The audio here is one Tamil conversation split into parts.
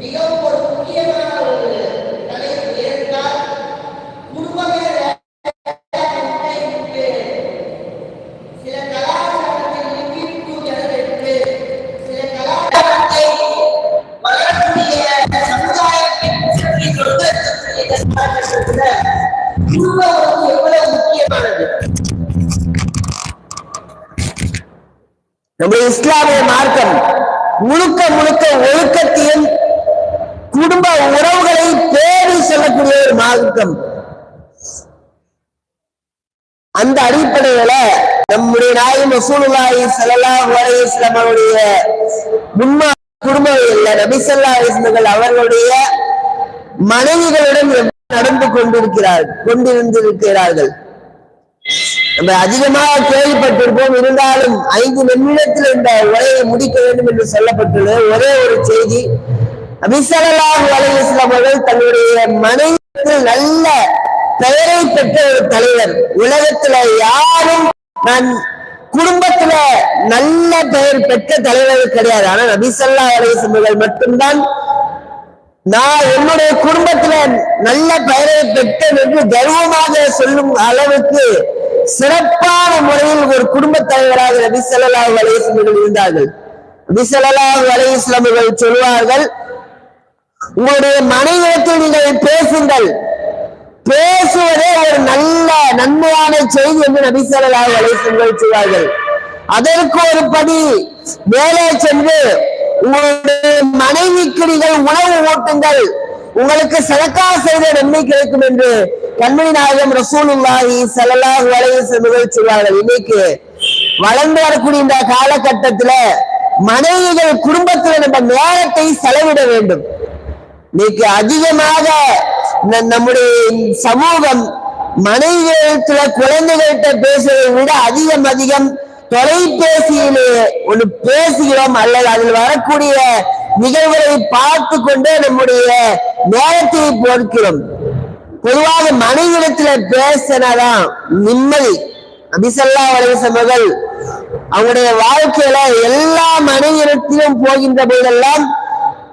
மிகவும் ஒரு முக்கியமான ஒரு குடும்பம் வந்து எவ்வளவு முக்கியமானது நம்முடைய இஸ்லாமிய மார்க்கம் முழுக்க முழுக்க ஒழுக்கத்தையும் குடும்ப உறவுகளை பேரி செல்லக்கூடிய ஒரு மார்க்கம். அந்த அடிப்படையில நம்முடைய நாயும் ரசூலுல்லாஹி ஸல்லல்லாஹு அலைஹி வஸல்லம் அவருடைய முன்மா குடும்பங்களில் நபி ஸல்லல்லாஹு அலைஹி அவர்களுடைய மனைவிகளுடன் நடந்து கொண்டிருக்கிறார் கொண்டிருந்திருக்கிறார்கள். நம்ம அதிகமாக கேள்விப்பட்டிருப்போம் இருந்தாலும் ஐந்து நிமிடத்தில் இந்த உரையை முடிக்க வேண்டும் என்று சொல்லப்பட்டுள்ளது. ஒரே ஒரு செய்தி அபிசலாஹு அலைஹிஸ்லாம் அவர்கள் தன்னுடைய மனைவியில் நல்ல பெயரை பெற்ற ஒரு தலைவர். உலகத்துல யாரும் நான் குடும்பத்துல நல்ல பெயர் பெற்ற தலைவர்கள் கிடையாது. ஆனால் நபிசல்லா அலைஹிஸ்லாம் அவர்கள் மட்டும்தான் நான் என்னுடைய குடும்பத்துல நல்ல பெயரை பெற்றேன் என்று கர்வமாக சொல்லும் அளவுக்கு சிறப்பான முறையில் ஒரு குடும்ப தலைவராக நபி ஸல்லல்லாஹு அலைஹி இருந்தார்கள். நபி ஸல்லல்லாஹு சொல்வார்கள் உங்களுடைய மனைவியத்தில் நீங்கள் பேசுங்கள். பேசுவதே ஒரு நல்ல நன்மையான செய்தி என்று நபி ஸல்லல்லாஹு அலைஹி சொல்வார்கள். அதற்கு ஒரு படி மேலே சென்று உங்களுடைய மனைவிக்கு நீங்கள் உணவு ஓட்டுங்கள். உங்களுக்கு சதக்கா செய்த நன்மை கிடைக்கும் என்று கண்மணி நாயகம் ரசூலுல்லாஹி ஸல்லல்லாஹு அலைஹி வஸல்லம் சொல்வார்கள். இன்னைக்கு வளர்ந்து வரக்கூடிய இந்த காலகட்டத்துல மனைவிகள் குடும்பத்துல நம்ம நேரத்தை செலவிட வேண்டும். இன்னைக்கு அதிகமாக நம்முடைய சமூகம் மனைவிகளத்துல குழந்தைகள்கிட்ட பேசுவதை விட அதிகம் அதிகம் தொலைபேசியிலே ஒன்று பேசுகிறோம் அல்லது அதில் வரக்கூடிய நிகழ்வுகளை பார்த்து கொண்டே நம்முடைய நேரத்தை பொறுக்கிறோம் பொதுவாக மனைவிடத்துல பேசினாதான் நிம்மதி. அபிசல்லா வலைசமர்கள் அவங்களுடைய வாழ்க்கையில எல்லா மனைவிடத்திலும் போகின்ற போதெல்லாம்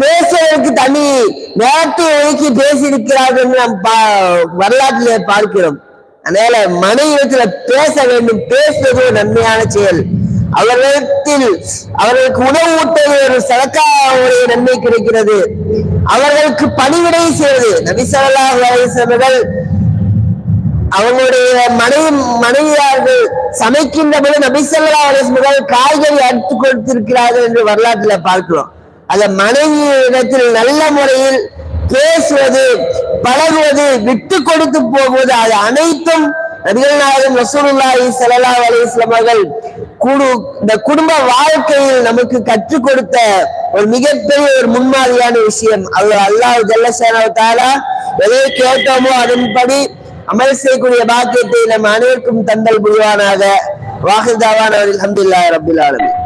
பேசுவதற்கு தனி நேரத்தை ஒதுக்கி பேசியிருக்கிறார்கள் என்று நாம் வரலாற்றிலே பார்க்கிறோம். அதனால மனைவிடத்துல பேச வேண்டும் பேசுவது ஒரு நன்மையான செயல். அவர்களிடத்தில் அவர்களுக்கு உணவு ஊட்டது ஒரு சதக்காவுடைய நன்மை கிடைக்கிறது. அவர்களுக்கு பணிவிடை செய்வது நபி அவர்கள் அவங்களுடைய மனைவி மனைவியார்கள் சமைக்கின்ற போது நபிசல்லா அலிஸ்மர்கள் காய்கறி அறுத்து கொடுத்திருக்கிறார்கள் என்று வரலாற்றுல பார்க்கிறோம். அந்த மனைவி இடத்தில் நல்ல முறையில் பேசுவது பழகுவது விட்டு கொடுத்து போகுவது அது அனைத்தும் நபிகள் ரசூலுல்லாஹி ஸல்லல்லாஹு அலைஹி அவர்கள் குடு இந்த குடும்ப வாழ்க்கையில் நமக்கு கற்றுக் கொடுத்த ஒரு மிகப்பெரிய ஒரு முன்மாதிரியான விஷயம். அல்லாஹ் அல்லாஹ் ஜல்லஷானு எதை கேட்டோமோ அதன்படி அமல் செய்யக்கூடிய பாக்கியத்தை நம் அனைவருக்கும் தந்தல் புரிவானாக. வாஹிதாவான அல்ஹம்துலில்லாஹி ரப்பில் ஆலமீன்.